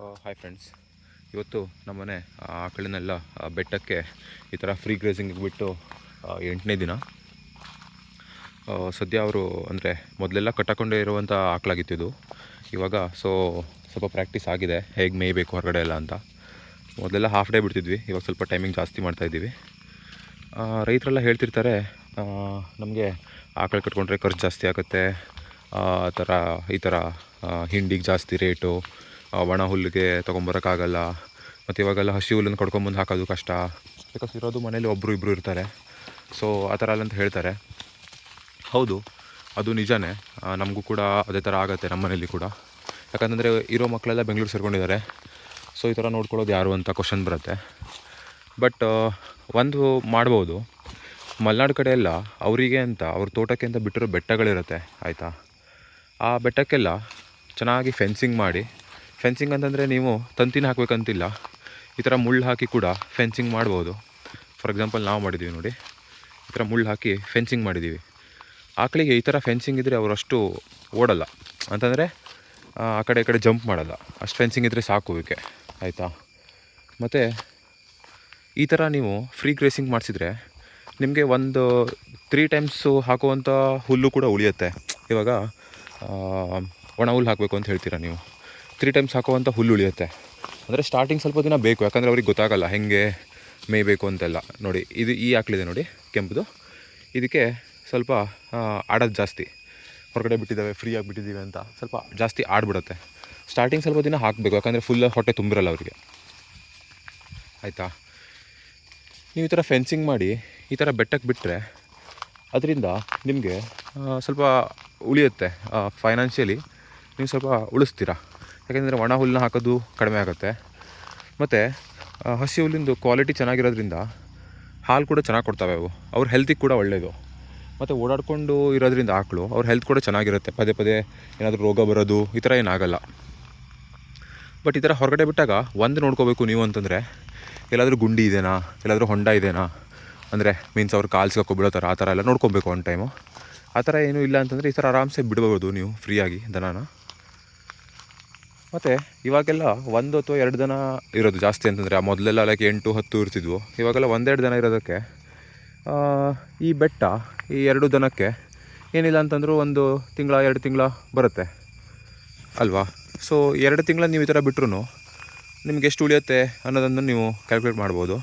Hi friends ಇವತ್ತು ನಮ್ಮನೆ ಆಕಳನ್ನೆಲ್ಲ ಬೆಟ್ಟಕ್ಕೆ ಈ ಥರ ಫ್ರೀ ಗ್ರೇಸಿಂಗ್ ಬಿಟ್ಟು ಎಂಟನೇ ದಿನ. ಸದ್ಯ ಅವರು ಅಂದರೆ ಮೊದಲೆಲ್ಲ ಕಟ್ಟಕೊಂಡೇ ಇರುವಂಥ ಆಕಳಾಗಿತ್ತು ಇದು. ಇವಾಗ ಸೊ ಸ್ವಲ್ಪ ಪ್ರಾಕ್ಟೀಸ್ ಆಗಿದೆ. ಹೇಗೆ ಮೇಯ್ಬೇಕು ಹೊರಗಡೆ ಎಲ್ಲ ಅಂತ. ಮೊದಲೆಲ್ಲ ಹಾಫ್ ಡೇ ಬಿಡ್ತಿದ್ವಿ. ಇವಾಗ ಸ್ವಲ್ಪ ಟೈಮಿಂಗ್ ಜಾಸ್ತಿ ಮಾಡ್ತಾಯಿದ್ದೀವಿ ರೈತರೆಲ್ಲ ಹೇಳ್ತಿರ್ತಾರೆ ನಮಗೆ ಆಕಳು ಕಟ್ಕೊಂಡ್ರೆ ಖರ್ಚು ಜಾಸ್ತಿ ಆಗುತ್ತೆ. ಆ ಥರ ಈ ಥರ ಹಿಂಡಿಗೆ ಜಾಸ್ತಿ ರೇಟು ಒಣ ಹುಲ್ಲಿಗೆ ತೊಗೊಂಬರೋಕ್ಕಾಗಲ್ಲ. ಮತ್ತು ಇವಾಗೆಲ್ಲ ಹಸಿ ಹುಲ್ಲನ್ನು ಕಡ್ಕೊಂಬಂದು ಹಾಕೋದು ಕಷ್ಟ. ಬಿಕಾಸ್ ಇರೋದು ಮನೇಲಿ ಒಬ್ಬರು ಇಬ್ಬರು ಇರ್ತಾರೆ. ಸೊ ಆ ಥರ ಅಲ್ಲಂತ ಹೇಳ್ತಾರೆ. ಹೌದು, ಅದು ನಿಜನೇ. ನಮಗೂ ಕೂಡ ಅದೇ ಥರ ಆಗುತ್ತೆ ನಮ್ಮ ಮನೇಲಿ ಕೂಡ. ಯಾಕಂತಂದರೆ ಇರೋ ಮಕ್ಕಳೆಲ್ಲ ಬೆಂಗಳೂರು ಸೇರ್ಕೊಂಡಿದ್ದಾರೆ. ಸೊ ಈ ಥರ ನೋಡ್ಕೊಳ್ಳೋದು ಯಾರು ಅಂತ ಕ್ವಶನ್ ಬರುತ್ತೆ. ಬಟ್ ಒಂದು ಮಾಡ್ಬೋದು. ಮಲೆನಾಡು ಕಡೆ ಎಲ್ಲ ಅವರಿಗೆ ಅಂತ, ಅವ್ರ ತೋಟಕ್ಕೆ ಅಂತ ಬಿಟ್ಟಿರೋ ಬೆಟ್ಟಗಳಿರುತ್ತೆ, ಆಯಿತಾ? ಆ ಬೆಟ್ಟಕ್ಕೆಲ್ಲ ಚೆನ್ನಾಗಿ ಫೆನ್ಸಿಂಗ್ ಮಾಡಿ ಫೆನ್ಸಿಂಗ್ ಅಂತಂದರೆ ನೀವು ತಂತಿನ ಹಾಕಬೇಕಂತಿಲ್ಲ. ಈ ಥರ ಮುಳ್ಳು ಹಾಕಿ ಕೂಡ ಫೆನ್ಸಿಂಗ್ ಮಾಡ್ಬೋದು. ಫಾರ್ ಎಕ್ಸಾಂಪಲ್ ನಾವು ಮಾಡಿದ್ದೀವಿ ನೋಡಿ. ಈ ಥರ ಮುಳ್ಳು ಹಾಕಿ ಫೆನ್ಸಿಂಗ್ ಮಾಡಿದ್ದೀವಿ ಆಕಳಿಗೆ ಈ ಥರ ಫೆನ್ಸಿಂಗ್ ಇದ್ದರೆ ಅವರಷ್ಟು ಓಡಲ್ಲ. ಅಂತಂದರೆ, ಆ ಕಡೆ ಈ ಕಡೆ ಜಂಪ್ ಮಾಡಲ್ಲ. ಅಷ್ಟು ಫೆನ್ಸಿಂಗ್ ಇದ್ದರೆ ಸಾಕು ಆಯಿತಾ? ಮತ್ತು, ಈ ಥರ ನೀವು ಫ್ರೀ ಗ್ರೇಸಿಂಗ್ ಮಾಡಿಸಿದ್ರೆ ನಿಮಗೆ ಒಂದು ತ್ರೀ ಟೈಮ್ಸು ಹಾಕುವಂಥ ಹುಲ್ಲು ಕೂಡ ಉಳಿಯುತ್ತೆ. ಇವಾಗ ಒಣ ಹುಲ್ಲು ಹಾಕಬೇಕು ಅಂತ ಹೇಳ್ತೀರಾ ನೀವು? ತ್ರೀ ಟೈಮ್ಸ್ ಹಾಕುವಂಥ ಹುಲ್ಲು ಉಳಿಯುತ್ತೆ. ಅಂದರೆ ಸ್ಟಾರ್ಟಿಂಗ್ ಸ್ವಲ್ಪ ದಿನ ಬೇಕು, ಯಾಕಂದರೆ ಅವ್ರಿಗೆ ಗೊತ್ತಾಗಲ್ಲ ಹೇಗೆ ಮೇಯ್ಬೇಕು ಅಂತೆಲ್ಲ. ನೋಡಿ, ಇದು ಈ ಹಾಕ್ಲಿದೆ ನೋಡಿ, ಕೆಂಪುದು. ಇದಕ್ಕೆ ಸ್ವಲ್ಪ ಆಡೋದು ಜಾಸ್ತಿ. ಹೊರಗಡೆ ಬಿಟ್ಟಿದ್ದಾವೆ ಫ್ರೀಯಾಗಿ ಬಿಟ್ಟಿದ್ದೀವಿ ಅಂತ ಸ್ವಲ್ಪ ಜಾಸ್ತಿ ಆಡ್ಬಿಡುತ್ತೆ. ಸ್ಟಾರ್ಟಿಂಗ್ ಸ್ವಲ್ಪ ದಿನ ಹಾಕಬೇಕು, ಯಾಕಂದರೆ ಫುಲ್ ಹೊಟ್ಟೆ ತುಂಬಿರಲ್ಲ ಅವರಿಗೆ. ಆಯಿತಾ? ನೀವು ಈ ಥರ ಫೆನ್ಸಿಂಗ್ ಮಾಡಿ, ಈ ಥರ ಬೆಟ್ಟಕ್ಕೆ ಬಿಟ್ಟರೆ ಅದರಿಂದ ನಿಮಗೆ ಸ್ವಲ್ಪ ಉಳಿಯುತ್ತೆ ಫೈನಾನ್ಷಿಯಲಿ ನೀವು ಸ್ವಲ್ಪ ಉಳಿಸ್ತೀರಾ? ಯಾಕೆಂದರೆ ಒಣ ಹುಲ್ಲನ್ನ ಹಾಕೋದು ಕಡಿಮೆ ಆಗುತ್ತೆ. ಮತ್ತು ಹಸಿ ಹುಲ್ಲಿಂದು ಕ್ವಾಲಿಟಿ ಚೆನ್ನಾಗಿರೋದ್ರಿಂದ ಹಾಲು ಕೂಡ ಚೆನ್ನಾಗಿ ಕೊಡ್ತವೆ ಅವು. ಅವ್ರ ಹೆಲ್ತಿಗೆ ಕೂಡ ಒಳ್ಳೆಯದು ಮತ್ತು ಓಡಾಡಿಕೊಂಡು ಇರೋದ್ರಿಂದ ಆಕಳು, ಅವ್ರ ಹೆಲ್ತ್ ಕೂಡ ಚೆನ್ನಾಗಿರುತ್ತೆ. ಪದೇ ಪದೇ ಏನಾದರೂ ರೋಗ ಬರೋದು, ಈ ಥರ ಏನಾಗಲ್ಲ ಬಟ್ ಈ ಥರ ಹೊರಗಡೆ ಬಿಟ್ಟಾಗ ಒಂದು ನೋಡ್ಕೋಬೇಕು ನೀವು ಅಂತಂದರೆ, ಎಲ್ಲಾದರೂ ಗುಂಡಿ ಇದೆಯಾ ಎಲ್ಲಾದರೂ ಹೊಂಡ ಇದೆಯಾ ಅಂದರೆ ಮೀನ್ಸ್ ಅವ್ರು ಕಾಲು ಸಿಗಕ್ಕೋ ಥರ ಆ ಥರ ಎಲ್ಲ ನೋಡ್ಕೊಬೇಕು ಒನ್ ಟೈಮು ಆ ಥರ ಏನೂ ಇಲ್ಲ ಅಂತಂದರೆ ಈ ಥರ ಆರಾಮ್ಸೆ ಬಿಡ್ಬೋದು ನೀವು ಫ್ರೀಯಾಗಿ ದನನ. ಮತ್ತು ಇವಾಗೆಲ್ಲ ಒಂದು ಅಥವಾ ಎರಡು ದನ ಇರೋದು ಜಾಸ್ತಿ ಅಂತಂದರೆ ಆ ಮೊದಲೆಲ್ಲ ಲೈಕ್ ಎಂಟು, ಹತ್ತು ಇರ್ತಿದ್ವು. ಇವಾಗೆಲ್ಲ ಒಂದೆರಡು ದನ ಇರೋದಕ್ಕೆ ಈ ಬೆಟ್ಟ, ಈ ಎರಡು ದನಕ್ಕೆ ಏನಿಲ್ಲ ಅಂತಂದರೂ ಒಂದು ತಿಂಗಳ, ಎರಡು ತಿಂಗಳ ಬರುತ್ತೆ. ಅಲ್ವಾ? ಸೊ ಎರಡು ತಿಂಗಳ ನೀವು ಈ ಥರ ಬಿಟ್ರೂ ನಿಮ್ಗೆ ಎಷ್ಟು ಉಳಿಯುತ್ತೆ ಅನ್ನೋದನ್ನು ನೀವು ಕ್ಯಾಲ್ಕುಲೇಟ್ ಮಾಡ್ಬೋದು.